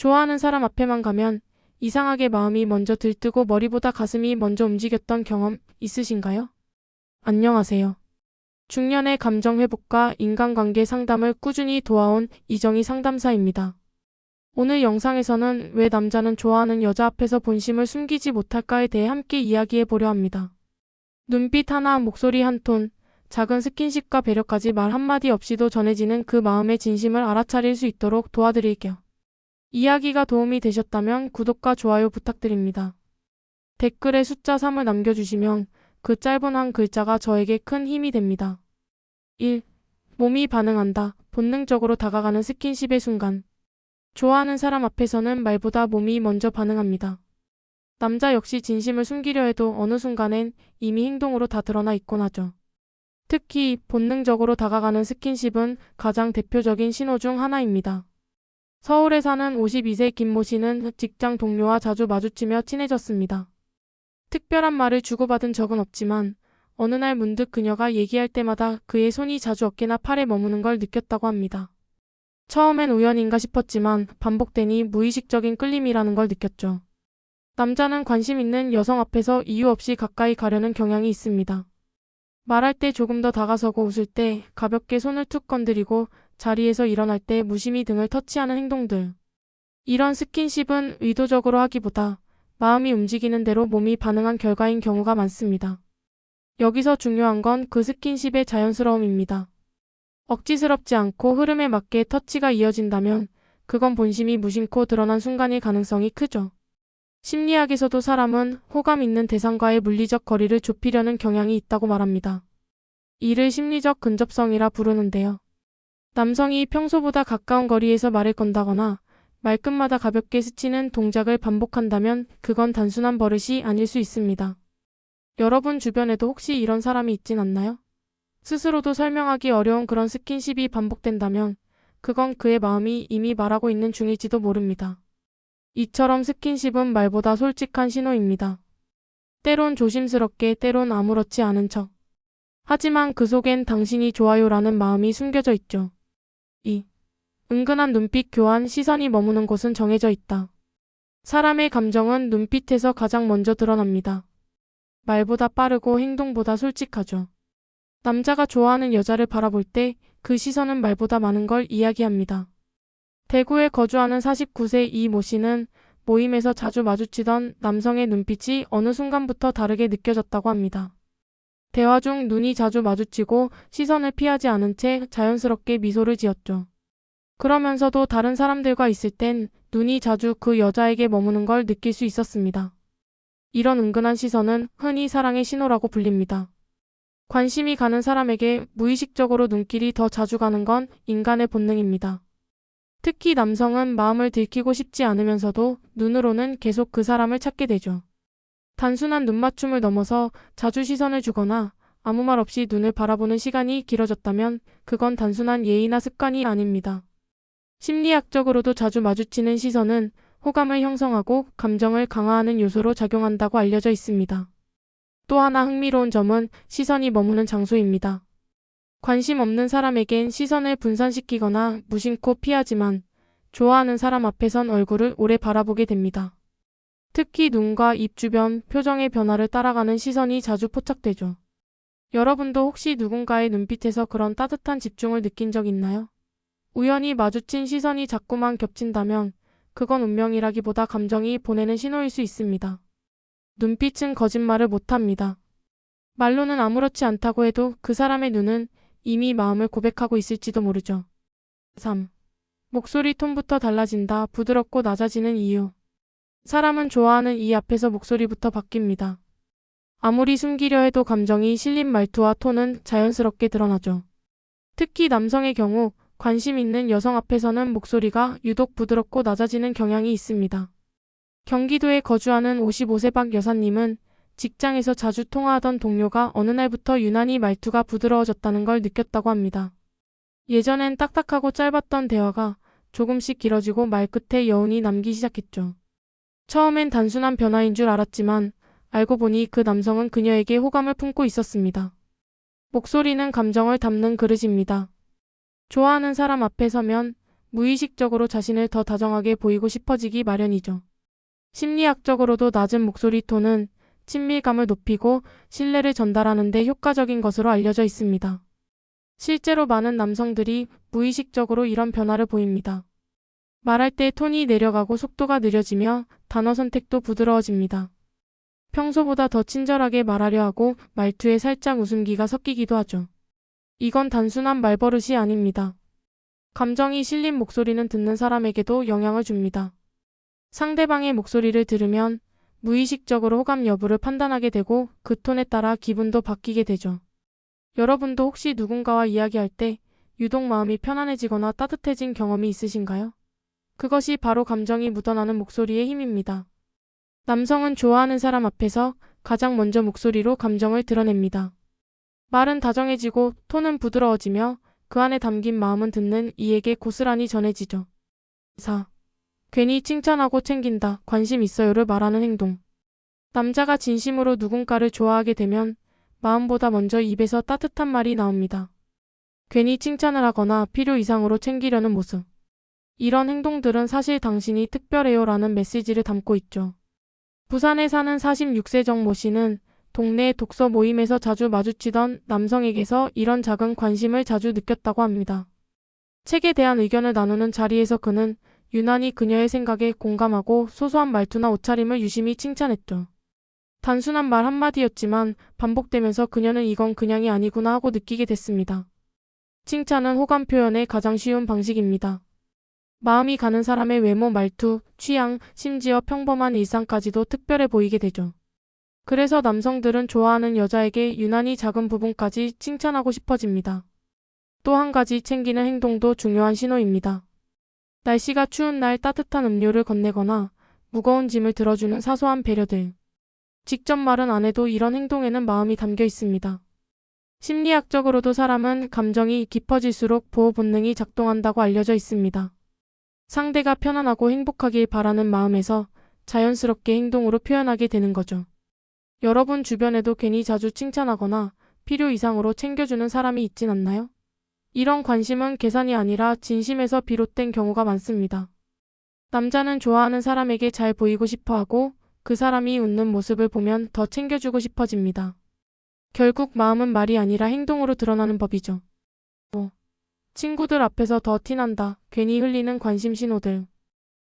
좋아하는 사람 앞에만 가면 이상하게 마음이 먼저 들뜨고 머리보다 가슴이 먼저 움직였던 경험 있으신가요? 안녕하세요. 중년의 감정 회복과 인간관계 상담을 꾸준히 도와온 이정희 상담사입니다. 오늘 영상에서는 왜 남자는 좋아하는 여자 앞에서 본심을 숨기지 못할까에 대해 함께 이야기해 보려 합니다. 눈빛 하나, 목소리 한 톤, 작은 스킨십과 배려까지 말 한마디 없이도 전해지는 그 마음의 진심을 알아차릴 수 있도록 도와드릴게요. 이야기가 도움이 되셨다면 구독과 좋아요 부탁드립니다. 댓글에 숫자 3을 남겨주시면 그 짧은 한 글자가 저에게 큰 힘이 됩니다. 1. 몸이 반응한다. 본능적으로 다가가는 스킨십의 순간. 좋아하는 사람 앞에서는 말보다 몸이 먼저 반응합니다. 남자 역시 진심을 숨기려 해도 어느 순간엔 이미 행동으로 다 드러나 있곤 하죠. 특히 본능적으로 다가가는 스킨십은 가장 대표적인 신호 중 하나입니다. 서울에 사는 52세 김모 씨는 직장 동료와 자주 마주치며 친해졌습니다. 특별한 말을 주고받은 적은 없지만 어느 날 문득 그녀가 얘기할 때마다 그의 손이 자주 어깨나 팔에 머무는 걸 느꼈다고 합니다. 처음엔 우연인가 싶었지만 반복되니 무의식적인 끌림이라는 걸 느꼈죠. 남자는 관심 있는 여성 앞에서 이유 없이 가까이 가려는 경향이 있습니다. 말할 때 조금 더 다가서고 웃을 때 가볍게 손을 툭 건드리고 자리에서 일어날 때 무심히 등을 터치하는 행동들. 이런 스킨십은 의도적으로 하기보다 마음이 움직이는 대로 몸이 반응한 결과인 경우가 많습니다. 여기서 중요한 건 그 스킨십의 자연스러움입니다. 억지스럽지 않고 흐름에 맞게 터치가 이어진다면 그건 본심이 무심코 드러난 순간일 가능성이 크죠. 심리학에서도 사람은 호감 있는 대상과의 물리적 거리를 좁히려는 경향이 있다고 말합니다. 이를 심리적 근접성이라 부르는데요. 남성이 평소보다 가까운 거리에서 말을 건다거나 말끝마다 가볍게 스치는 동작을 반복한다면 그건 단순한 버릇이 아닐 수 있습니다. 여러분 주변에도 혹시 이런 사람이 있진 않나요? 스스로도 설명하기 어려운 그런 스킨십이 반복된다면 그건 그의 마음이 이미 말하고 있는 중일지도 모릅니다. 이처럼 스킨십은 말보다 솔직한 신호입니다. 때론 조심스럽게 때론 아무렇지 않은 척. 하지만 그 속엔 당신이 좋아요라는 마음이 숨겨져 있죠. 2. 은근한 눈빛 교환 시선이 머무는 곳은 정해져 있다. 사람의 감정은 눈빛에서 가장 먼저 드러납니다. 말보다 빠르고 행동보다 솔직하죠. 남자가 좋아하는 여자를 바라볼 때 그 시선은 말보다 많은 걸 이야기합니다. 대구에 거주하는 49세 이 모 씨는 모임에서 자주 마주치던 남성의 눈빛이 어느 순간부터 다르게 느껴졌다고 합니다. 대화 중 눈이 자주 마주치고 시선을 피하지 않은 채 자연스럽게 미소를 지었죠. 그러면서도 다른 사람들과 있을 땐 눈이 자주 그 여자에게 머무는 걸 느낄 수 있었습니다. 이런 은근한 시선은 흔히 사랑의 신호라고 불립니다. 관심이 가는 사람에게 무의식적으로 눈길이 더 자주 가는 건 인간의 본능입니다. 특히 남성은 마음을 들키고 싶지 않으면서도 눈으로는 계속 그 사람을 찾게 되죠. 단순한 눈맞춤을 넘어서 자주 시선을 주거나 아무 말 없이 눈을 바라보는 시간이 길어졌다면 그건 단순한 예의나 습관이 아닙니다. 심리학적으로도 자주 마주치는 시선은 호감을 형성하고 감정을 강화하는 요소로 작용한다고 알려져 있습니다. 또 하나 흥미로운 점은 시선이 머무는 장소입니다. 관심 없는 사람에겐 시선을 분산시키거나 무심코 피하지만 좋아하는 사람 앞에선 얼굴을 오래 바라보게 됩니다. 특히 눈과 입 주변 표정의 변화를 따라가는 시선이 자주 포착되죠. 여러분도 혹시 누군가의 눈빛에서 그런 따뜻한 집중을 느낀 적 있나요? 우연히 마주친 시선이 자꾸만 겹친다면 그건 운명이라기보다 감정이 보내는 신호일 수 있습니다. 눈빛은 거짓말을 못합니다. 말로는 아무렇지 않다고 해도 그 사람의 눈은 이미 마음을 고백하고 있을지도 모르죠. 3. 목소리 톤부터 달라진다. 부드럽고 낮아지는 이유. 사람은 좋아하는 이 앞에서 목소리부터 바뀝니다. 아무리 숨기려 해도 감정이 실린 말투와 톤은 자연스럽게 드러나죠. 특히 남성의 경우 관심 있는 여성 앞에서는 목소리가 유독 부드럽고 낮아지는 경향이 있습니다. 경기도에 거주하는 55세 박 여사님은 직장에서 자주 통화하던 동료가 어느 날부터 유난히 말투가 부드러워졌다는 걸 느꼈다고 합니다. 예전엔 딱딱하고 짧았던 대화가 조금씩 길어지고 말끝에 여운이 남기 시작했죠. 처음엔 단순한 변화인 줄 알았지만 알고 보니 그 남성은 그녀에게 호감을 품고 있었습니다. 목소리는 감정을 담는 그릇입니다. 좋아하는 사람 앞에 서면 무의식적으로 자신을 더 다정하게 보이고 싶어지기 마련이죠. 심리학적으로도 낮은 목소리 톤은 친밀감을 높이고 신뢰를 전달하는 데 효과적인 것으로 알려져 있습니다. 실제로 많은 남성들이 무의식적으로 이런 변화를 보입니다. 말할 때 톤이 내려가고 속도가 느려지며 단어 선택도 부드러워집니다. 평소보다 더 친절하게 말하려 하고 말투에 살짝 웃음기가 섞이기도 하죠. 이건 단순한 말버릇이 아닙니다. 감정이 실린 목소리는 듣는 사람에게도 영향을 줍니다. 상대방의 목소리를 들으면 무의식적으로 호감 여부를 판단하게 되고 그 톤에 따라 기분도 바뀌게 되죠. 여러분도 혹시 누군가와 이야기할 때 유독 마음이 편안해지거나 따뜻해진 경험이 있으신가요? 그것이 바로 감정이 묻어나는 목소리의 힘입니다. 남성은 좋아하는 사람 앞에서 가장 먼저 목소리로 감정을 드러냅니다. 말은 다정해지고 톤은 부드러워지며 그 안에 담긴 마음은 듣는 이에게 고스란히 전해지죠. 4. 괜히 칭찬하고 챙긴다, 관심 있어요를 말하는 행동. 남자가 진심으로 누군가를 좋아하게 되면 마음보다 먼저 입에서 따뜻한 말이 나옵니다. 괜히 칭찬을 하거나 필요 이상으로 챙기려는 모습. 이런 행동들은 사실 당신이 특별해요 라는 메시지를 담고 있죠. 부산에 사는 46세 정모 씨는 동네 독서 모임에서 자주 마주치던 남성에게서 이런 작은 관심을 자주 느꼈다고 합니다. 책에 대한 의견을 나누는 자리에서 그는 유난히 그녀의 생각에 공감하고 소소한 말투나 옷차림을 유심히 칭찬했죠. 단순한 말 한마디였지만 반복되면서 그녀는 이건 그냥이 아니구나 하고 느끼게 됐습니다. 칭찬은 호감 표현의 가장 쉬운 방식입니다. 마음이 가는 사람의 외모, 말투, 취향, 심지어 평범한 일상까지도 특별해 보이게 되죠. 그래서 남성들은 좋아하는 여자에게 유난히 작은 부분까지 칭찬하고 싶어집니다. 또 한 가지 챙기는 행동도 중요한 신호입니다. 날씨가 추운 날 따뜻한 음료를 건네거나 무거운 짐을 들어주는 사소한 배려들. 직접 말은 안 해도 이런 행동에는 마음이 담겨 있습니다. 심리학적으로도 사람은 감정이 깊어질수록 보호 본능이 작동한다고 알려져 있습니다. 상대가 편안하고 행복하길 바라는 마음에서 자연스럽게 행동으로 표현하게 되는 거죠. 여러분 주변에도 괜히 자주 칭찬하거나 필요 이상으로 챙겨주는 사람이 있진 않나요? 이런 관심은 계산이 아니라 진심에서 비롯된 경우가 많습니다. 남자는 좋아하는 사람에게 잘 보이고 싶어 하고 그 사람이 웃는 모습을 보면 더 챙겨주고 싶어집니다. 결국 마음은 말이 아니라 행동으로 드러나는 법이죠. 5. 친구들 앞에서 더 티난다. 괜히 흘리는 관심 신호들.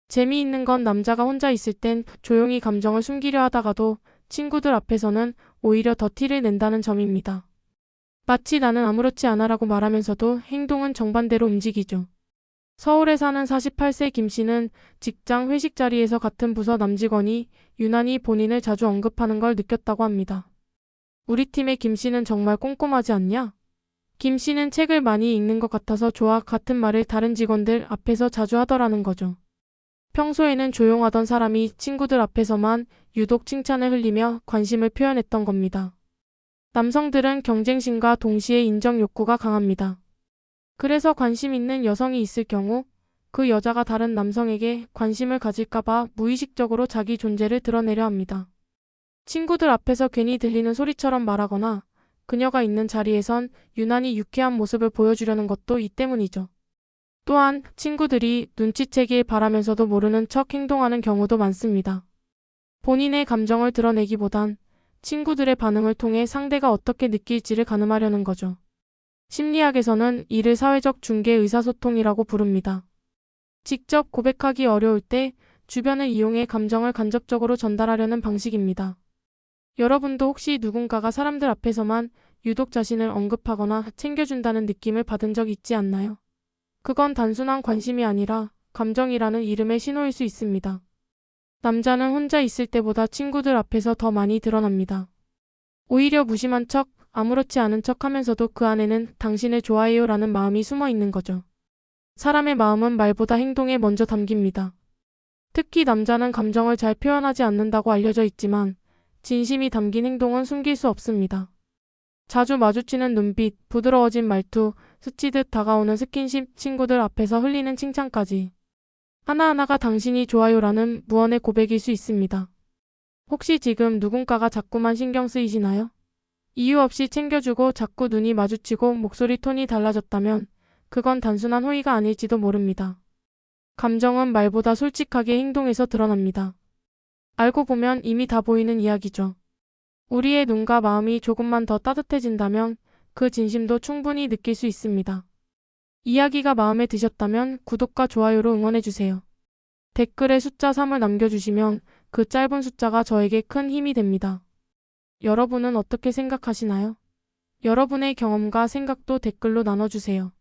재미있는 건 남자가 혼자 있을 땐 조용히 감정을 숨기려 하다가도 친구들 앞에서는 오히려 더 티를 낸다는 점입니다. 마치 나는 아무렇지 않아라고 말하면서도 행동은 정반대로 움직이죠. 서울에 사는 48세 김 씨는 직장 회식 자리에서 같은 부서 남직원이 유난히 본인을 자주 언급하는 걸 느꼈다고 합니다. 우리 팀의 김 씨는 정말 꼼꼼하지 않냐? 김 씨는 책을 많이 읽는 것 같아서 좋아 같은 말을 다른 직원들 앞에서 자주 하더라는 거죠. 평소에는 조용하던 사람이 친구들 앞에서만 유독 칭찬을 흘리며 관심을 표현했던 겁니다. 남성들은 경쟁심과 동시에 인정 욕구가 강합니다. 그래서 관심 있는 여성이 있을 경우 그 여자가 다른 남성에게 관심을 가질까봐 무의식적으로 자기 존재를 드러내려 합니다. 친구들 앞에서 괜히 들리는 소리처럼 말하거나 그녀가 있는 자리에선 유난히 유쾌한 모습을 보여주려는 것도 이 때문이죠. 또한 친구들이 눈치채길 바라면서도 모르는 척 행동하는 경우도 많습니다. 본인의 감정을 드러내기보단 친구들의 반응을 통해 상대가 어떻게 느낄지를 가늠하려는 거죠. 심리학에서는 이를 사회적 중개 의사소통이라고 부릅니다. 직접 고백하기 어려울 때 주변을 이용해 감정을 간접적으로 전달하려는 방식입니다. 여러분도 혹시 누군가가 사람들 앞에서만 유독 자신을 언급하거나 챙겨준다는 느낌을 받은 적 있지 않나요? 그건 단순한 관심이 아니라 감정이라는 이름의 신호일 수 있습니다. 남자는 혼자 있을 때보다 친구들 앞에서 더 많이 드러납니다. 오히려 무심한 척, 아무렇지 않은 척 하면서도 그 안에는 당신을 좋아해요 라는 마음이 숨어 있는 거죠. 사람의 마음은 말보다 행동에 먼저 담깁니다. 특히 남자는 감정을 잘 표현하지 않는다고 알려져 있지만 진심이 담긴 행동은 숨길 수 없습니다. 자주 마주치는 눈빛, 부드러워진 말투, 스치듯 다가오는 스킨십, 친구들 앞에서 흘리는 칭찬까지. 하나하나가 당신이 좋아요라는 무언의 고백일 수 있습니다. 혹시 지금 누군가가 자꾸만 신경 쓰이시나요? 이유 없이 챙겨주고 자꾸 눈이 마주치고 목소리 톤이 달라졌다면 그건 단순한 호의가 아닐지도 모릅니다. 감정은 말보다 솔직하게 행동에서 드러납니다. 알고 보면 이미 다 보이는 이야기죠. 우리의 눈과 마음이 조금만 더 따뜻해진다면 그 진심도 충분히 느낄 수 있습니다. 이야기가 마음에 드셨다면 구독과 좋아요로 응원해주세요. 댓글에 숫자 3을 남겨주시면 그 짧은 숫자가 저에게 큰 힘이 됩니다. 여러분은 어떻게 생각하시나요? 여러분의 경험과 생각도 댓글로 나눠주세요.